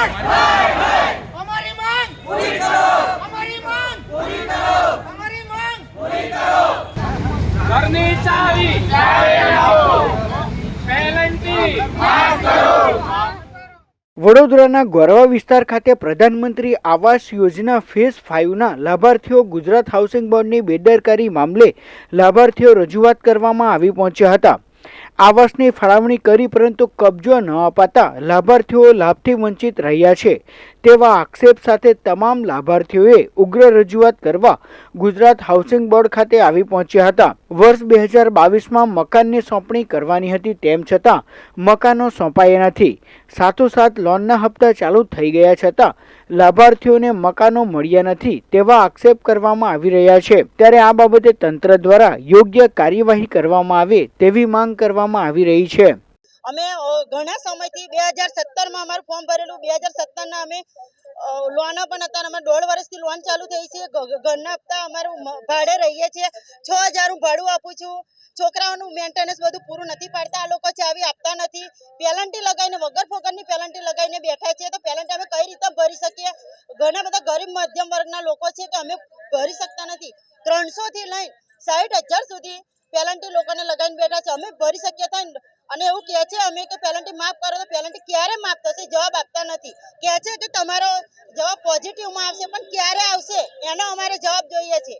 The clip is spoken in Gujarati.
માંગ. અમારી માંગ. પૂરી કરો. અમારી માંગ. પૂરી કરો. અમારી માંગ. ઘરની ચાવી પેલન્ટી વડોદરાના ગોરવા વિસ્તાર ખાતે પ્રધાનમંત્રી આવાસ યોજના ફેઝ ફાઇવના લાભાર્થીઓ ગુજરાત હાઉસિંગ બોર્ડની બેદરકારી મામલે લાભાર્થીઓ રજૂઆત કરવામાં આવી પહોંચ્યા હતા. આવાસની ફાળવણી કરી પરંતુ કબજો ન અપાતા લાભાર્થીઓ લાભથી વંચિત રહ્યા છે. તેવા આક્ષેપ સાથે તમામ લાભાર્થીઓએ ઉગ્ર રજૂઆત કરવા ગુજરાત હાઉસિંગ બોર્ડ ખાતે આવી પહોંચ્યા હતા. વર્ષ બે હજાર બાવીસમાં મકાનની સોંપણી કરવાની હતી તેમ છતાં મકાનો સોંપાયા નથી. સાથોસાથ લોનના હપ્તા ચાલુ થઈ ગયા છતાં લાભાર્થીઓને મકાનો મળ્યા નથી તેવા આક્ષેપ કરવામાં આવી રહ્યા છે. ત્યારે આ બાબતે તંત્ર દ્વારા યોગ્ય કાર્યવાહી કરવામાં આવે તેવી માંગ કરવામાં આવી રહી છે. અમે ઘણા સમયથી બે હજાર સત્તરમાં અમારું ફોર્મ ભરેલું. બે હજાર સત્તરના અમે લોન પણ હતા અમે દોઢ વર્ષથી લોન ચાલુ થઈ છે. ઘરના હપ્તા અમારું ભાડે રહીએ છીએ. છ હજાર હું ભાડું આપું છું. છોકરાઓનું મેન્ટેનન્સ બધું પૂરું નથી પાડતા. આ લોકો ચાવી આપતા નથી. પેલન્ટી લગાવીને, વગર ફોગરની પેલન્ટી લગાવીને બેઠા છે તો પેલન્ટી અમે કઈ રીતે ભરી શકીએ? ઘણા બધા ગરીબ મધ્યમ વર્ગના લોકો છે કે અમે ભરી શકતા નથી. ત્રણસો થી લઈને સાઠ હજાર સુધી પેલન્ટી લોકોને લગાવીને બેઠા છે. અમે ભરી શકીએ થાય અને એવું કહે છે અમે કે પેલન્ટી માફ કરો તો પેલન્ટી ક્યારે માફ થશે? જવાબ આપતા નથી. કહે છે કે તમારો જવાબ પોઝિટિવમાં આવશે, પણ ક્યારે આવશે? એનો અમારે જવાબ જોઈએ છે.